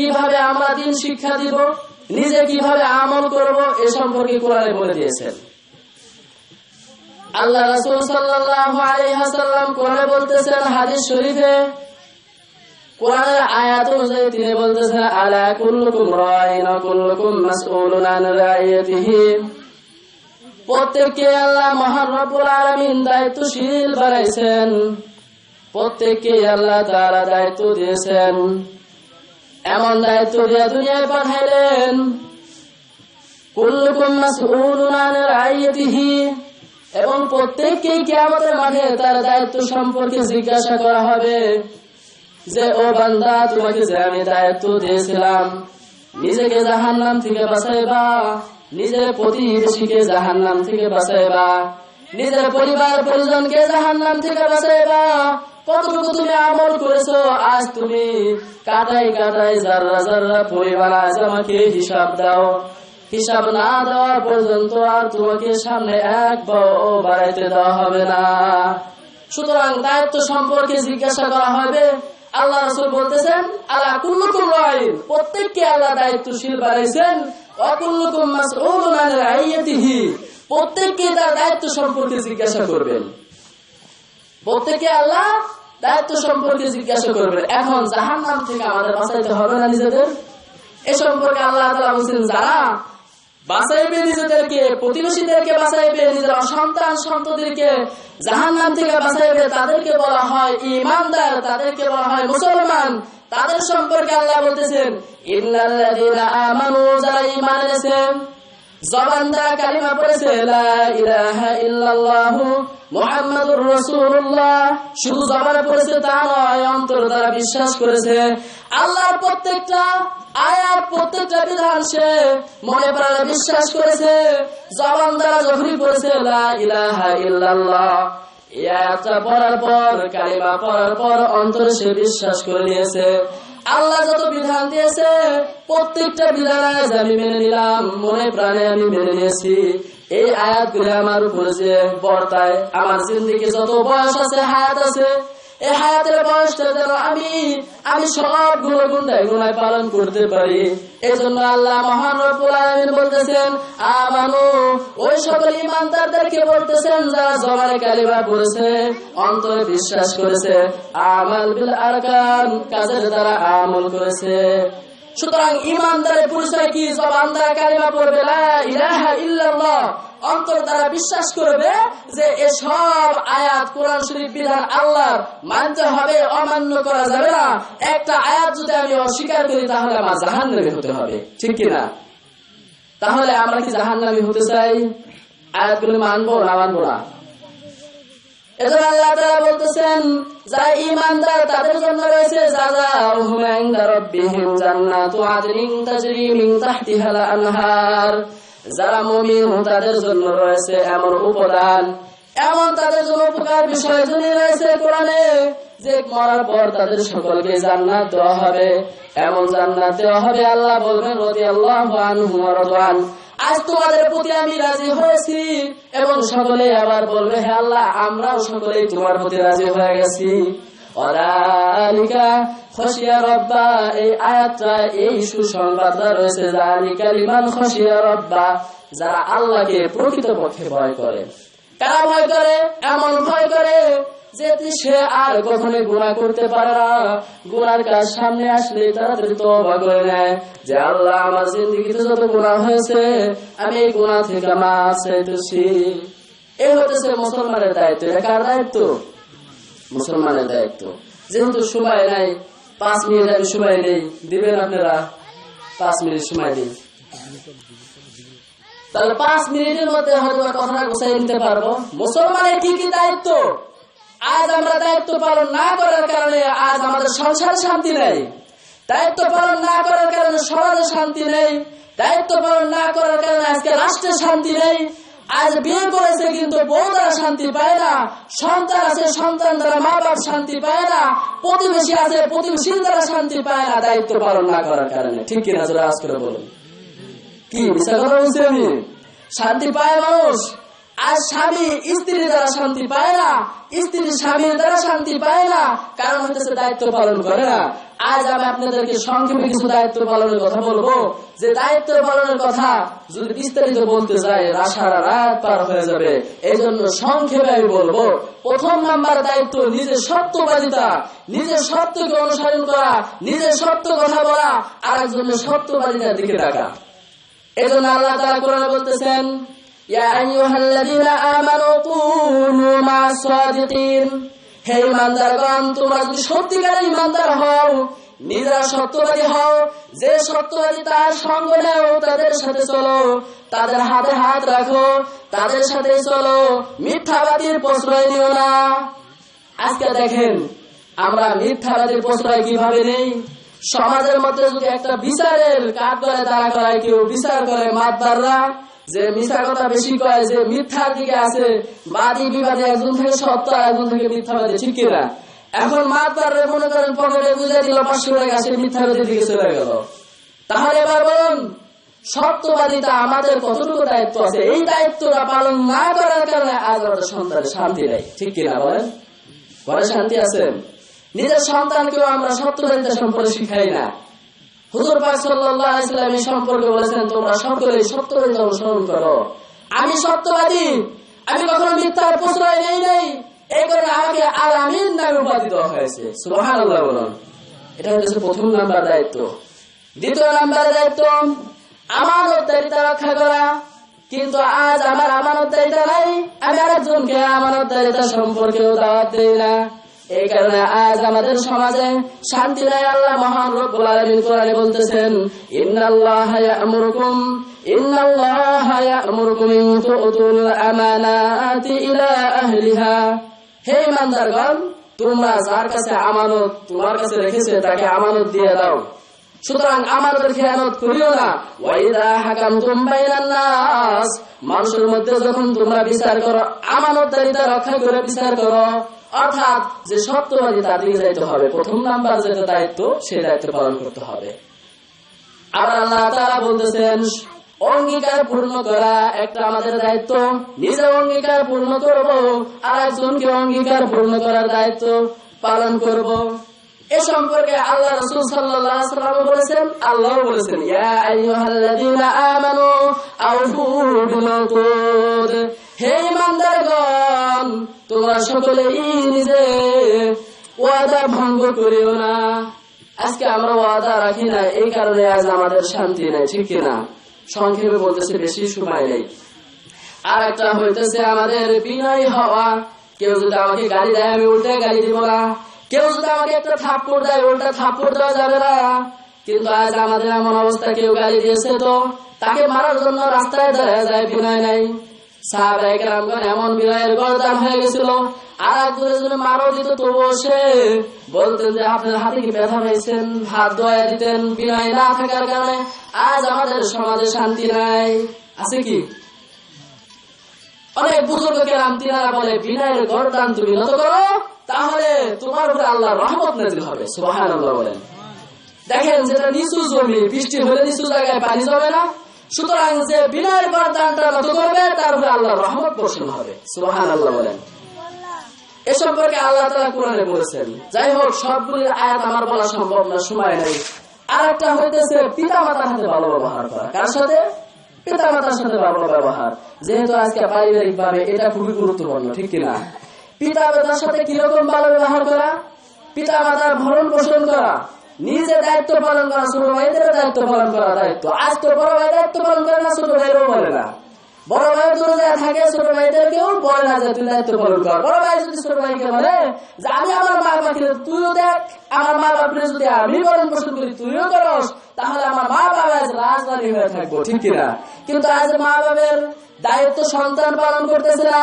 কীভাবে আমরা দিন শিক্ষা দিব, নিজে কীভাবে আমল করব, এ সম্পর্কে কোরআনে বলে দিয়েছেন। আল্লাহ রাসূল সাল্লাল্লাহু আলাইহি ওয়াসাল্লাম কোরআনে বলতেছেন হাদিস শরীফে, কোরআনের আয়াত অনুযায়ী তিনি বলতেছেন, আলা কুল্লুকুম রাইন, কুল্লুকুম মাসউলুন আন রাইয়াতিহি। প্রত্যেককে আল্লাহ মহান রব্বুল আলামিন দায়িত্বশীল বানাইছেন। প্রত্যেককে আল্লাহ তাআলা দায়িত্ব দিয়েছেন। এমন দায়িত্ব দিয়ে দুনিয়ায় পাঠাইলেন। এবং প্রত্যেককে কিয়ামতের মাঠে তার দায়িত্ব সম্পর্কে জিজ্ঞাসা করা হবে যে, ও বান্দা, তোমাকে যে আমি দায়িত্ব দিয়েছিলাম, নিজেকে জাহান্নাম থেকে বাঁচাইবা, নিজের প্রতিবেশীকে জাহান্নাম থেকে বাঁচাইবা, নিজের পরিবার পরিজনকে জাহান্নাম থেকে বাঁচাইবা কতটুকু তুমি আমল করেছ? আজ তুমি কাটাই কাটাই জাররা জাররা পরিবার আজ আমাকে হিসাব দাও। হিসাব না দেওয়া পর্যন্ত আর তোমাকে সামনে এক বাড়াইতে দেওয়া হবে না। সুতরাং দায়িত্ব সম্পর্কে জিজ্ঞাসা করা হবে। আল্লাহ রসুল বলতেছেন আল্লাহ কুল্লুকুম রাইন প্রত্যেককে আল্লাহ দায়িত্বশীল বানাইছেন। অকুল্লুকুম মাসউলুন আন রাইয়াতিহি, প্রত্যেককে তার দায়িত্ব সম্পর্কে জিজ্ঞাসা করবেন। প্রত্যেকে আল্লাহ দায়িত্ব সম্পর্কে জিজ্ঞাসা করবেন। এখন জাহান্নাম থেকে আমাদের বাঁচাইতে হবে না নিজেদের? এ সম্পর্কে আল্লাহ বলছেন, যারা বাঁচাইবে নিজেদেরকে, প্রতিবেশীদেরকে নিজের সন্ততিকে জাহান নাম থেকে তাদেরকে বলা হয় ইমানদার তাদেরকে বলা হয় মুসলমান। তাদের সম্পর্কে আল্লাহ বলতেছেন যারা ঈমান এনেছেন জবান দ্বারা কালিমা পড়েছে, লা ইলাহা ইল্লাল্লাহ মুহাম্মাদুর রাসূলুল্লাহ। শুধু জবানে পড়েছে তা নয়, অন্তর দ্বারা বিশ্বাস করেছে। আল্লাহর প্রত্যেকটা প্রত্যেকটা বিধান সে মনে প্রাণে বিশ্বাস করেছে। জবান দ্বারা যখনই পড়েছে, লা ইলাহা ইল্লাল্লাহ পড়ার পর, কালিমা পড়ার পর অন্তরে সে বিশ্বাস করে নিয়েছে। আল্লাহ যত বিধান দিয়েছে, প্রত্যেকটা বিধান আজ আমি মেনে নিলাম, মনে প্রাণে আমি মেনে নিয়েছি। এই আয়াতগুলো আমার উপরে যে বর্তায়, আমার জিন্দিগি যত বয়স আছে, হায়াত আছে হায়াতের বয়সটা যেন আমি আমি সবগুলো গুণায় পালন করতে পারি। আল্লাহ বলতেছেন, আমানু, ওই সকল ইমানদারদেরকে বলতেছেন, যারা পড়েছে, অন্তরে বিশ্বাস করেছে, আমাল বিল আরকান, কাজের দ্বারা আমল করেছে। সুতরাং ইমানদারের পরিচয় কি জবান দ্বারা কালিমা পড়বে ইলাহা ইল্লাল্লাহ। অন্তর দ্বারা বিশ্বাস করবে যে এসব আয়াত কোরআন শরীফ বিধান আল্লাহর। মানতে হবে, অমান্য করা যাবে না। একটা আয়াত যদি আমি অস্বীকার করি, তাহলে আমার জাহান্নামী হতে হবে। ঠিক কিনা? তাহলে আমরা কি জাহান্নামী হতে চাই? আয়াতগুলি মানবো না মানবো না? এজন্য আল্লাহ তাআলা বলতেছেন, যারা ঈমানদার, তাদের জন্য রয়েছে জাযাউহুম ইনদা রাব্বিহিম জান্নাতু আদনিন তাজরি মিন তাহতিহাল আনহার। যারা মুমিন, তাদের জন্য রয়েছে এমন উপদান। এমন তাদের জন্য উপকার বিষয় জন্য রয়েছে কোরআনে, যে মরার পর তাদের সকলকে জান্নাত দেওয়া হবে। এমন জান্নাত দেওয়া হবে, আল্লাহ বলবেন, রাদিয়াল্লাহু আনহু ওয়া রাদওয়ান। আজ তোমাদের প্রতি আমি রাজি হয়েছি। এবং সকলে আবার বলবে, হে আল্লাহ, আমরাও সকলেই তোমার প্রতি রাজি হয়ে গেছি। যারা আল্লাহকে প্রকৃতপক্ষে ভয় করে। কারা ভয় করে? এমন ভয় করে যে সে আর গুণা করতে পারে না। কাজ সামনে আসলে তাড়াতাড়ি যে আল্লাহ আমার জিন্দগিতে যত গুণা হয়েছে, আমি এই গুণা থেকে মাছ এই হতেছে মুসলমানের দায়িত্ব। এটা কার দায়িত্ব? মুসলমানের দায়িত্ব। যেহেতু সময় নাই, পাঁচ মিনিট আমি সময় নেই। দিবেন আপনারা? পাঁচ মিনিট সময় নেই। তাহলে পাঁচ মিনিটের মধ্যে হয়তো কথাটা গুছাই নিতে পারব। মুসলমানের কি কি দায়িত্ব? আজ আমরা দায়িত্ব পালন না করার কারণে আজ আমাদের সংসার শান্তি নেই। দায়িত্ব পালন না করার কারণে সমাজে শান্তি নেই। দায়িত্ব পালন না করার কারণে আজকে রাষ্ট্রে শান্তি নেই। আজ বিয়ে করেছে কিন্তু বউ শান্তি পায় না, সন্তান আছে, সন্তান দ্বারা মা বাপ শান্তি পায় না, প্রতিবেশী আছে, প্রতিবেশীর দ্বারা শান্তি পায় না। দায়িত্ব পালন না করার কারণে। ঠিক কিনা জোরে আজ করে বলুন। কি আমি শান্তি পায় মানুষ। আর স্বামী স্ত্রীর দ্বারা শান্তি পায় না স্ত্রী স্বামীর দ্বারা শান্তি পায় না, কারণ হচ্ছে দায়িত্ব পালন করে না। আজ আমি আপনাদেরকে সংক্ষেপে কিছু দায়িত্ব পালনের কথা বলব। যে দায়িত্ব পালনের কথা যদি বিস্তারিত বলতে যাই সারা রাত পার হয়ে যাবে। এই জন্য সংক্ষেপে আমি বলব, প্রথম নাম্বার দায়িত্ব, নিজের সত্যবাদিতা। নিজের সত্যকে অনুসরণ করা, নিজের সত্য কথা বলা আর একজনের সত্যবাদিতার দিকে ডাকা এই জন্য আল্লাহ তারা কোরআনে বলতেছেন ইয়া আইয়ুহাল্লাযীনা আমানু কুনু মা'আস সাদিকিন হে ইমানদারগণ, তোমরা যদি সত্যিকারের ইমানদার হও, নিজেরা সত্যবাদী হও, যে সত্যবাদী তার সঙ্গ নেও, তাদের সাথে চলো, তাদের হাতে হাত রাখো, তাদের সাথে চলো, মিথ্যাবাদীর প্রশ্রয় নিও না। আজকে দেখেন, আমরা মিথ্যাবাদীর প্রশ্রয় কীভাবে নেই? সমাজের মধ্যে যদি একটা বিচারের কাজ করে তারা করায়, কেউ বিচার করে মাতবাররা যে মিথ্যা কথা বেশি কয়, যে মিথ্যার দিকে আছে বাদী বিবাদী একজন থেকে সত্য একজন থেকে মিথ্যাবাদী ঠিক কিনা এখন মাতবাররা মনে করেন, পকেটে বুঝে দিল, পাঁচশো টাকা সে মিথ্যাবাদীর দিকে চলে গেল। তাহলে এবার বলুন, সত্যবাদিতা আমাদের কতটুকু দায়িত্ব আছে? এই দায়িত্বটা পালন না করার কারণে আজ আমাদের সন্তানের শান্তি নেই, ঠিক কিনা বলেন? ঘরে শান্তি আছে? নিজের সন্তানকেও আমরা সত্যবাদিতা সম্পর্কে শিখাই না। হুজুর পাক সাল্লাল্লাহু আলাইহি সম্পর্কে বলেছেন, তোমরা সকলে করো। আমি সত্যবাদী। আমি কখনো মিথ্যার প্রশ্রয় নেই নেই। এই কারণে আমাকে আল আমিন নামে উপাধি দেওয়া হয়েছে। সুবহানাল্লাহ বলুন। এটা হচ্ছে প্রথম নাম্বার দায়িত্ব। দ্বিতীয় নাম্বারের দায়িত্ব, আমানতদারিতা রক্ষা করা। কিন্তু আজ আমার আমানতদারিতা নাই। আমি আরেকজনকে আমানতদারিতা সম্পর্কেও দাওয়াত দেই না। এই কারণে আজ আমাদের সমাজে শান্তি নাই আল্লাহ মহান রব্বুল আলামিন কোরআনে বলতেছেন ইয়া'মুরুকুম ইয়া'মুরুকুম আন তু'তুল আমানাতি ইলা আহলিহা। হে ইমানদারগণ, তোমরা যার কাছে আমানত, তোমার কাছে রেখেছে, তাকে আমানত দিয়ে দাও। সুতরাং খেয়ানত করিও না। ওয়াইদা হাকাম নাস, মানুষের মধ্যে যখন তোমরা বিচার করো, আমানতদারিতা রক্ষা করে বিচার করো অর্থাৎ যে সত্যবাদী তাদেরকে যাইতে হবে, প্রথম নাম্বার যেটা দায়িত্ব সেই দায়িত্ব পালন করতে হবে। আবার আল্লাহ তাআলা বলতেছেন অঙ্গীকার পূর্ণ করা একটা আমাদের দায়িত্ব, নিজে অঙ্গীকার পূর্ণ করব আর একজনকে অঙ্গীকার পূর্ণ করার দায়িত্ব পালন করব। এ সম্পর্কে আল্লাহ রাসূল সাল্লাল্লাহু বলেছেন, আল্লাহ বলেছেন, ইয়া হে ইমানদারগণ তোমরা সকলে ওয়াদা ভঙ্গ করিও না। আজকে আমরা ওয়াদা রাখি না, এই কারণে আজ আমাদের শান্তি নেই, ঠিক কিনা সংক্ষেপে বলতেছে, বেশি সময় নেই। আর একটা হইতেছে, আমাদের বিনয় হওয়া। কেউ যদি আমাকে গালি দেয়, আমি উল্টে গালি দিব না। কেউ যদি আমাকে একটা থাপ্পড় দেয়, উল্টা থাপ্পড় দেওয়া যাবে না। কিন্তু আজ আমাদের এমন অবস্থা, কেউ গালি দিয়েছে তো, তাকে মারার জন্য রাস্তায় দাঁড়ায় যায় বিনয় নাই। এমন গরদান হয়ে গেছিল। আর জন্য মারও দিত সে বলতেন যে, আপনার হাতে কি ব্যথা পেয়েছেন হাত দিতেন, বিনয় না থাকার কারণে আজ আমাদের সমাজে শান্তি নাই। আছে কি? অনেক তিনারা বলে, বিনয়ের গরদান তুমি নত করো, তাহলে তোমার উপরে আল্লাহ রহমত নাজিল হবে। বলেন। দেখেন যেটা নিচু জমি, বৃষ্টি হলে নিচু জায়গায় পানি জমে না। সুতরাং যে বিনয়ের গরদানটা নত করবে, তার উপরে আল্লাহ রহমত বর্ষণ হবে। সুবহান আল্লাহ বলেন। এ সম্পর্কে আল্লাহ তালা কোরআনে বলেছেন যাই হোক সবগুলি আয়াত আমার বলা সম্ভব না, সময় নেই। আর একটা হইতেছে পিতা মাতার সাথে ভালো ব্যবহার করা। কার সাথে? পিতা মাতার সাথে ভালো ব্যবহার। যেহেতু আজকে পারিবারিক ভাবে এটা খুবই গুরুত্বপূর্ণ, ঠিক কিনা পিতা মাতার সাথে কীরকম ভালো ব্যবহার করা? পিতা মাতার ভরণ পোষণ করা। নিজে দায়িত্ব পালন করা ছোট ভাইদের দায়িত্ব পালন করা দায়িত্ব। আজ তো বড় ভাই দায়িত্ব পালন করে না, ছোট ভাইরাও বলে না। বড় ভাই দূরে যায় থাকে, ছোট ভাইদেরকেও বলে না যে তুই দায়িত্ব পালন কর। বড় ভাই যদি ছোট ভাইকে বলে যে আমি আমার মা বাবাকে, তুইও দেখ, আমার মা বাপরে যদি আমি পালন পোষণ করি, তুইও করস, তাহলে আমার মা বাবা আজ রাজধানী হয়ে থাকব, ঠিক কিনা? কিন্তু আজ মা বাবার দায়িত্ব সন্তান পালন করতেছে না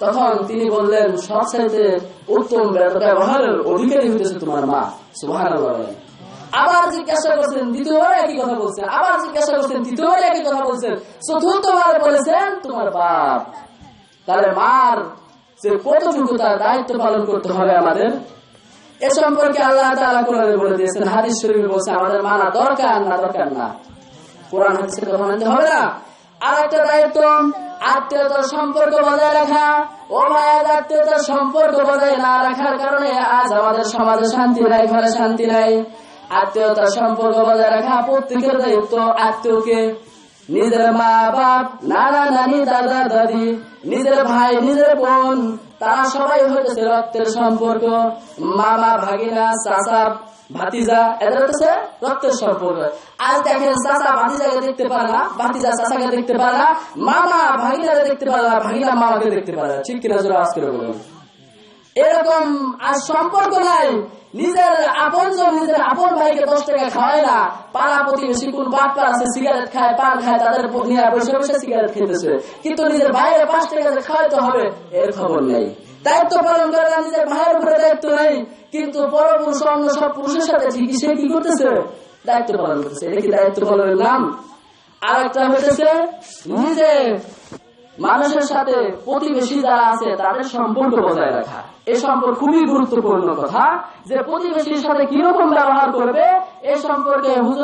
তখন তিনি বললেন সবচাইতে উত্তম ব্যবহারের অধিকারী হইতেছে তোমার মা। সুহান আবার জিজ্ঞাসা করছেন, দ্বিতীয়বার একই কথা বলছেন। আবার জিজ্ঞাসা করছেন, তৃতীয়বার একই কথা বলছেন। চতুর্থবার বলেছেন, তোমার বাপ। তাহলে মার যে কতটুকু তার দায়িত্ব পালন করতে হবে আমাদের, এ সম্পর্কে আল্লাহ তাআলা কোরআনে বলে দিয়েছেন, হাদিস শরীফে বলছে, আমাদের মানা দরকার, না দরকার না। কোরআন হাদিসের কথা মানতে হবে না। আর একটা দায়িত্ব আত্মীয়তার সম্পর্ক বজায় রাখা ও মায়ের আত্মীয়তার সম্পর্ক বজায় না রাখার কারণে আজ আমাদের সমাজে শান্তি নাই, ঘরে শান্তি নাই। আত্মীয়তার সম্পর্ক বজায় রাখা প্রত্যেকের দায়িত্ব আত্মীয়কে। নিজের মা বাপ, নানা নানি, দাদা, দাদি, নিজের ভাই, নিজের বোন, তারা সবাই হইতেছে রক্তের সম্পর্ক। মামা, ভাগিনা, চাচা ভাতিজা এদের হচ্ছে রক্তের সম্পর্ক। আজ দেখেন চাচা ভাতিজাকে দেখতে পারে না ভাতিজা চাচাকে দেখতে পারে না, মামা ভাগিনাকে দেখতে পারে না, ভাগিনা মামাকে দেখতে পারে না। ঠিক কিনা জোরে বলুন। এরকম আর সম্পর্ক নাই। নিজের আপন নিজের আপন ভাইকে দশ টাকা খাওয়ায় না। পাড়া প্রতিবেশী কোন আছে সিগারেট খায়, পান খায়, তাদের নিয়ে বসে বসে সিগারেট খেতেছে। কিন্তু নিজের ভাইয়ের পাঁচ টাকা খাওয়াইতে হবে, এর খবর নেই। দায়িত্ব পালন করে না নিজের ভাইয়ের উপরে দায়িত্ব নেই। কিন্তু পরপুরুষ অন্য সব পুরুষের সাথে ঠিকই সে কি করতেছে? দায়িত্ব পালন করতেছে। এটা কি দায়িত্ব পালনের নাম? আর একটা হইতেছে, নিজে মানুষের সাথে প্রতিবেশী যারা আছে, তাদের সম্পর্ক বজায় রাখা। এই সম্পর্ক খুবই গুরুত্বপূর্ণ কথা। যে প্রতিবেশীর সাথে কীরকম ব্যবহার করবে এই সম্পর্কে